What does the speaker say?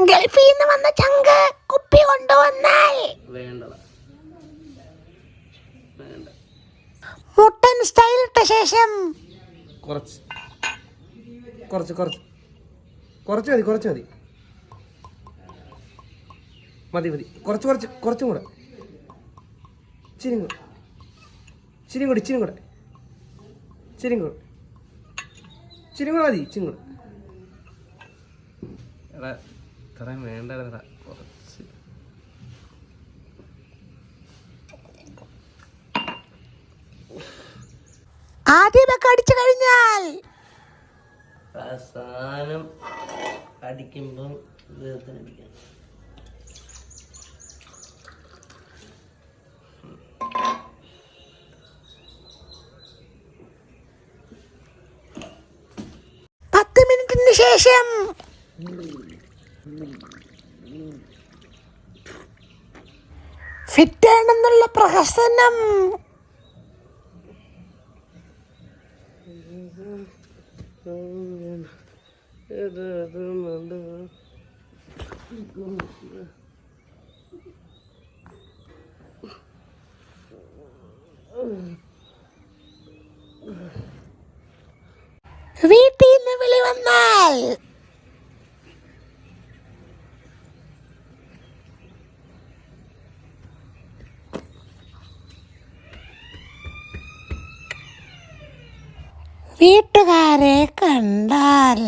ഗൾഫിൽ നിന്ന് വന്ന ചങ്ക് കുപ്പി കൊണ്ടുവന്നാൽ. വേണ്ട. മുട്ടൻ സ്റ്റൈൽ ഇട്ട ശേഷം. കുറച്ച്. കുറച്ച് കുറച്ച്. കുറച്ച് മതി കുറച്ച് മതി. മതി മതി. കുറച്ച് കുറച്ച് കുറച്ചും കൂടെ. ഇച്ചിരിയും കൂടെ. ഇച്ചിരിയും കൂടെ ഇച്ചിരിയും കൂടെ. കൂടെ. മതി ഇച്ചിരി കൂടെ. എടാ ഇത്രയും വേണ്ടടാ കുറച്ച്. ആദ്യമൊക്കെ അടിച്ചു കഴിഞ്ഞാൽ. അവസാനം അടിക്കുമ്പം വേർത്തിനടിക്കണം പത്ത് മിനിറ്റിന് ശേഷം ഫിറ്റാണെന്നുള്ള പ്രഹസനം. വീട്ടിൽ നിന്ന് വിളി വന്നാൽ വീട്ടുകാരെ കണ്ടാൽ